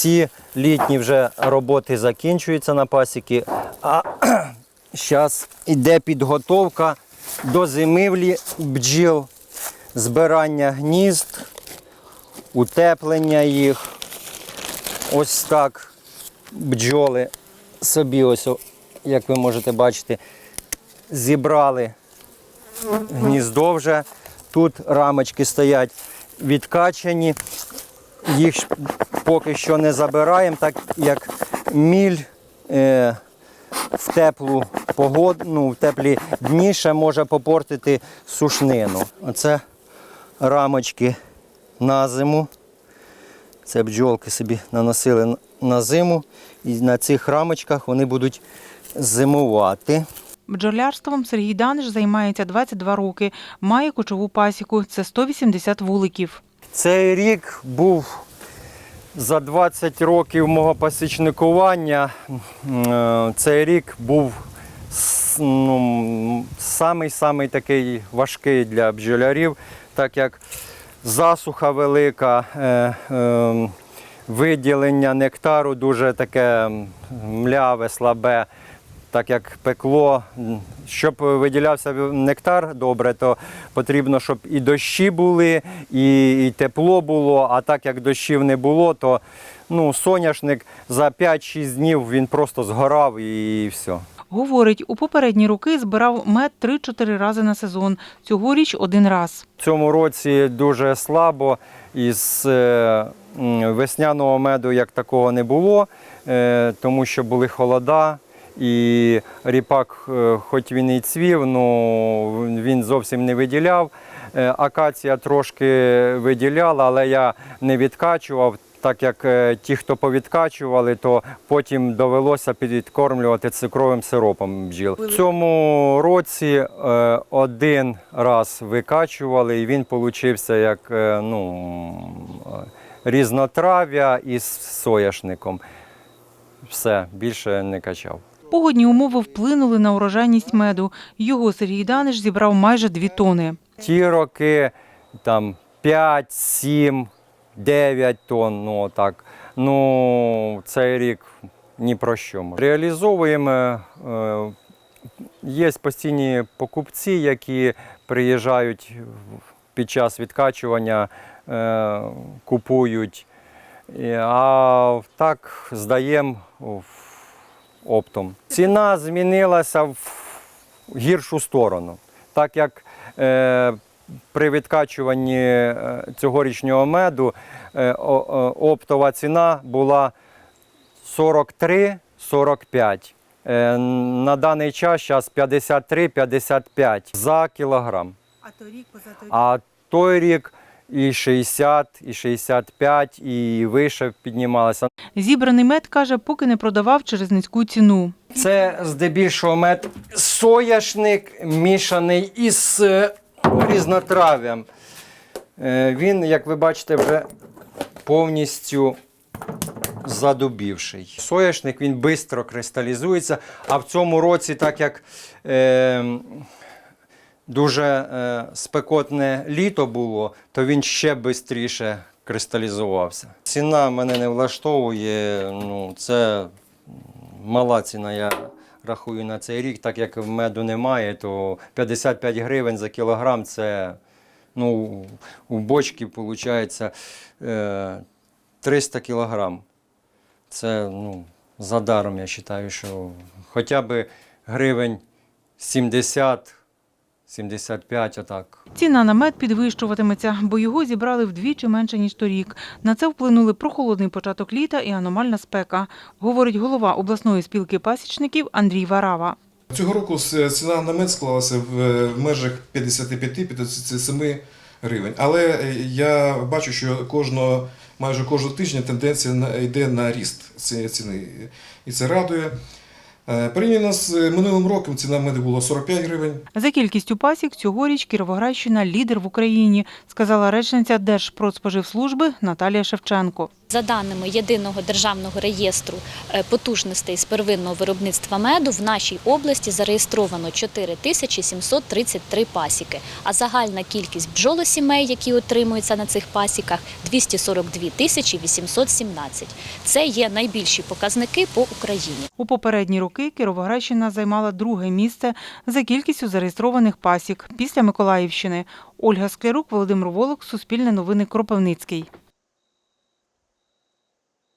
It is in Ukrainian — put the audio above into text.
Всі літні вже роботи закінчуються на пасіки, а зараз йде підготовка до зимівлі бджіл, збирання гнізд, утеплення їх. Ось так бджоли собі, ось, як ви можете бачити, зібрали гніздо вже. Тут рамочки стоять відкачані. Їх поки що не забираємо, так як міль е, в теплу погоду, ну, в теплі дні ще може попортити сушнину. Оце рамочки на зиму. Це бджолки собі наносили на зиму, і на цих рамочках вони будуть зимувати. Бджолярством Сергій Даниш займається 22 роки. Має кочову пасіку. Це 180 вуликів. Цей рік був за 20 років мого пасічникування. е, Цей рік був ну, самий-самий такий важкий для бджолярів, так як засуха велика, е, е, виділення нектару дуже таке мляве, слабе. Так як пекло, щоб виділявся нектар добре, то потрібно, щоб і дощі були, і, і тепло було. А так як дощів не було, то ну, соняшник за 5-6 днів він просто згорав і все. Говорить, у попередні роки збирав мед 3-4 рази на сезон. Цьогоріч один раз. В цьому році дуже слабо. Із е, весняного меду як такого не було, е, тому що були холода. І ріпак, е, хоч він і цвів, ну він зовсім не виділяв. Е, Акація трошки виділяла, але я не відкачував. Так як е, ті, хто повідкачували, то потім довелося підкормлювати цукровим сиропом бджіл. В цьому році один раз викачували, і він получився як ну, різнотрав'я із сояшником. Все, більше не качав. Погодні умови вплинули на урожайність меду. Його Сергій Даниш зібрав майже 2 тони. Ті роки там 5, 7, 9 тонн. Ну, так. ну цей рік ні про що. Реалізовуємо. Е, є постійні покупці, які приїжджають під час відкачування, е, купують. А так здаємо в- оптом. Ціна змінилася в гіршу сторону, так як е, при відкачуванні е, цьогорічнього меду е, оптова ціна була 43-45. Е, на даний час зараз 53-55 за кілограм. А торік А той рік і 60, і 65, і вище піднімалося. Зібраний мед, каже, поки не продавав через низьку ціну. Це здебільшого мед сояшник, мішаний із е, різнотрав'ям. Е, Він, як ви бачите, вже повністю задубівший. Сояшник він швидко кристалізується, а в цьому році, так як е, дуже е, спекотне літо було, то він ще швидше кристалізувався. Ціна мене не влаштовує. Ну, це мала ціна, я рахую на цей рік, так як меду немає, то 55 гривень за кілограм це ну, у бочці виходить 300 кілограм. Це ну, за я вважаю, що хоча б гривень 70, 75 отак. Ціна на мед підвищуватиметься, бо його зібрали вдвічі менше, ніж торік. На це вплинули прохолодний початок літа і аномальна спека, говорить голова обласної спілки пасічників Андрій Варава. Цього року ціна на мед склалася в в межах 55-57 гривень. Але е, я бачу, що кожного, майже кожного тижня тенденція йде на ріст цієї ціни. І це радує. Е, Порівняно з минулим роком ціна меду була 45 гривень. За кількістю пасік цьогоріч Кіровоградщина лідер в Україні, сказала речниця Держпродспоживслужби Наталія Шевченко. За даними єдиного державного реєстру е, потужностей з первинного виробництва меду, в нашій області зареєстровано 4733 пасіки, а загальна кількість бджолосімей, які отримуються на цих пасіках, 242 тисячі 817. Це є найбільші показники по Україні. У попередні роки Кіровоградщина займала друге місце за кількістю зареєстрованих пасік після Миколаївщини. Ольга Склярук, Володимир Волок, Суспільне новини Кропивницький.